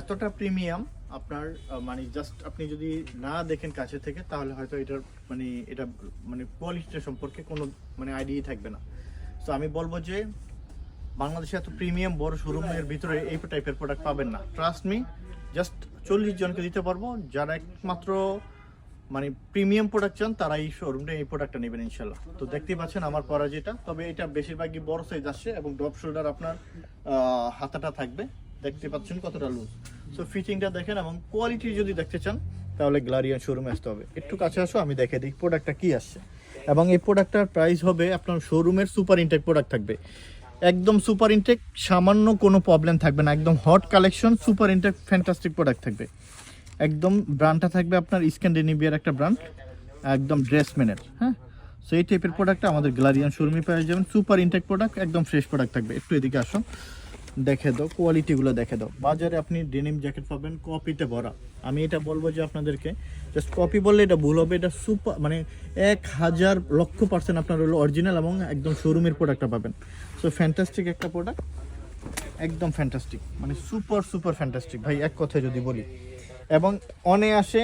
এতটা প্রিমিয়াম, আপনার মানে জাস্ট আপনি যদি না দেখেন কাছে থেকে, তাহলে হয়তো এটার মানে এটা মানে কোয়ালিটিটা সম্পর্কে কোনো মানে আইডিয়াই থাকবে না। তো আমি বলব যে, বাংলাদেশে এত প্রিমিয়াম বড় শোরুমের ভিতরে এই টাইপের প্রোডাক্ট পাবেন না। ট্রাস্ট মি জাস্ট চল্লিশ জনকে দিতে পারব, যারা একমাত্র মানে প্রিমিয়াম প্রোডাক্ট চান, তারা এই শোরুমটা এই প্রোডাক্টটা নেবেন ইনশাল্লাহ। তো দেখতেই পাচ্ছেন আমার পরা যেটা তবে এটা বেশিরভাগই বড় সাইজ আসছে এবং ড্রপ শোল্ডার আপনার হাতাটা থাকবে। দেখতে পাচ্ছেন কতটা লুজ সো ফিটিংটা দেখেন এবং কোয়ালিটি যদি দেখতে চান, তাহলে গ্লারিয়ান শোরুমে আসতে হবে। একটু কাছে আসো, আমি দেখে দিই প্রোডাক্টটা কি আসছে। এবং এই প্রোডাক্টটার প্রাইস হবে আপনার শোরুমের সুপার ইনটেক প্রোডাক্ট থাকবে। একদম সুপার ইনটেক সামান্য কোনো প্রবলেম থাকবে না। একদম hot collection super intake fantastic product থাকবে। একদম ব্র্যান্ডটা থাকবে আপনার স্ক্যান্ডিনেভিয়ার একটা ব্র্যান্ড একদম ড্রেসম্যানের হ্যাঁ? সো এই টাইপের প্রোডাক্টটা আমাদের গ্লারিয়ান শোরুমে পেয়ে যাবেন। সুপার ইনটেক প্রোডাক্ট একদম ফ্রেশ প্রোডাক্ট থাকবে। একটু এদিকে আসো। দেখে দাও কোয়ালিটিগুলো দেখে দাও। বাজারে আপনি ডেনিম জ্যাকেট পাবেন কপিতে ভরা। আমি এটা বলব যে আপনাদেরকে জাস্ট কপি বললে এটা ভুল হবে, এটা সুপার মানে এক হাজার লক্ষ পার্সেন্ট আপনার হলো অরিজিনাল এবং একদম শোরুমের প্রোডাক্টটা পাবেন। সো ফ্যান্টাস্টিক একটা প্রোডাক্ট একদম ফ্যান্টাস্টিক মানে সুপার সুপার ফ্যান্টাস্টিক ভাই, এক কথায় যদি বলি। এবং অনায়াসে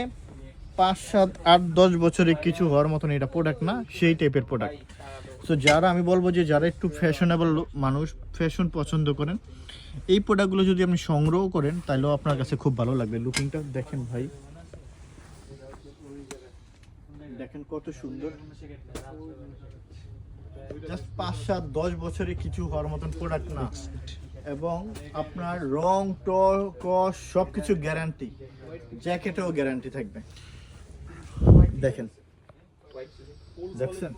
পাঁচ, সাত, আট, দশ বছরে কিছু হওয়ার মতন এটা প্রোডাক্ট না, সেই টাইপের প্রোডাক্ট সো যারা আমি বলব যে যারা একটু ফ্যাশনেবল মানুষ ফ্যাশন পছন্দ করেন, এই প্রোডাক্টগুলো যদি আপনি সংগ্রহ করেন তাহলেও আপনার কাছে খুব ভালো লাগবে। লুকিংটা দেখেন ভাই। দেখেন কত সুন্দর। জাস্ট পাঁচ, সাত, দশ বছরে কিছু হওয়ার মতন প্রোডাক্ট না। এবং আপনার রং, টর, কস সব কিছু গ্যারান্টি জ্যাকেটেও গ্যারান্টি থাকবে। দেখেন। দেখছেন?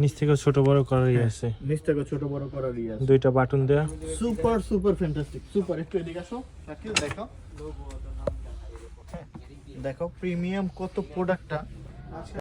নিচ থেকে ছোট বড় করার ইয়ে আছে। নিচ থেকে ছোট বড় করার ইয়ে আছে। দুইটা বাটন দেয়া। Super super fantastic. সুপার একটু এদিকে আসো। শাকিল দেখো। হ্যাঁ, দেখো প্রিমিয়াম কত প্রোডাক্টটা